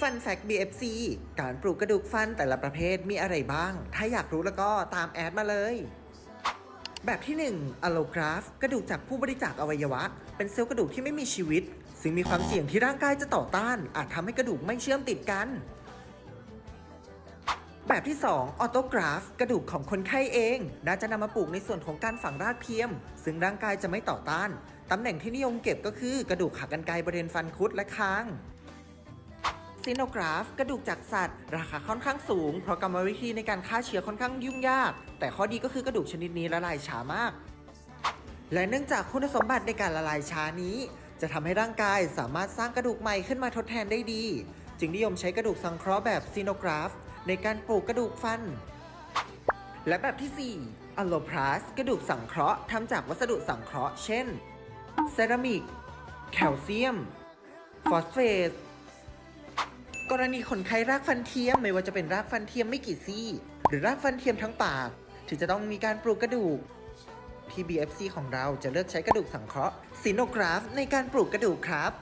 ฟันแฟก BFC การปลูกกระดูกฟันแต่ละประเภทมีอะไรบ้าง ถ้าอยากรู้แล้วก็ตามแอดมาเลย แบบที่1 allograft กระดูกจากผู้บริจาคอวัยวะ เป็นเซลล์กระดูกที่ไม่มีชีวิต ซึ่งมีความเสี่ยงที่ร่างกายจะต่อต้าน อาจทำให้กระดูกไม่เชื่อมติดกัน แบบที่2 autograft กระดูกของคนไข้เองน่าจะนำมาปลูกในส่วนของการฝังรากเทียม ซึ่งร่างกายจะไม่ต่อต้านตำแหน่งที่นิยมเก็บก็คือกระดูกขากรรไกรบริเวณฟันคุดและคาง ซีโนกราฟ กระดูกจากสัตว์ ราคาค่อนข้างสูง เพราะกรรมวิธีในการฆ่าเชื้อค่อนข้างยุ่งยาก แต่ข้อดีก็คือกระดูกชนิดนี้ละลายช้ามาก และเนื่องจากคุณสมบัติในการละลายช้านี้ จะทำให้ร่างกายสามารถสร้างกระดูกใหม่ขึ้นมาทดแทนได้ดี จึงนิยมใช้กระดูกสังเคราะห์แบบซีโนกราฟ ในการปลูกกระดูกฟัน และแบบที่ 4อัลโลพลาสกระดูกสังเคราะห์ทำจากวัสดุสังเคราะห์ เช่น เซรามิก แคลเซียม ฟอสเฟต กรณีคนไข้รากฟันเทียมไม่ว่าจะเป็นรากฟันเทียมไม่กี่ซี่ หรือรากฟันเทียมทั้งปาก ถึงจะต้องมีการปลูกกระดูกที่ BFC ของเราจะเลือกใช้กระดูกสังเคราะห์ซีโนกราฟในการปลูกกระดูกครับ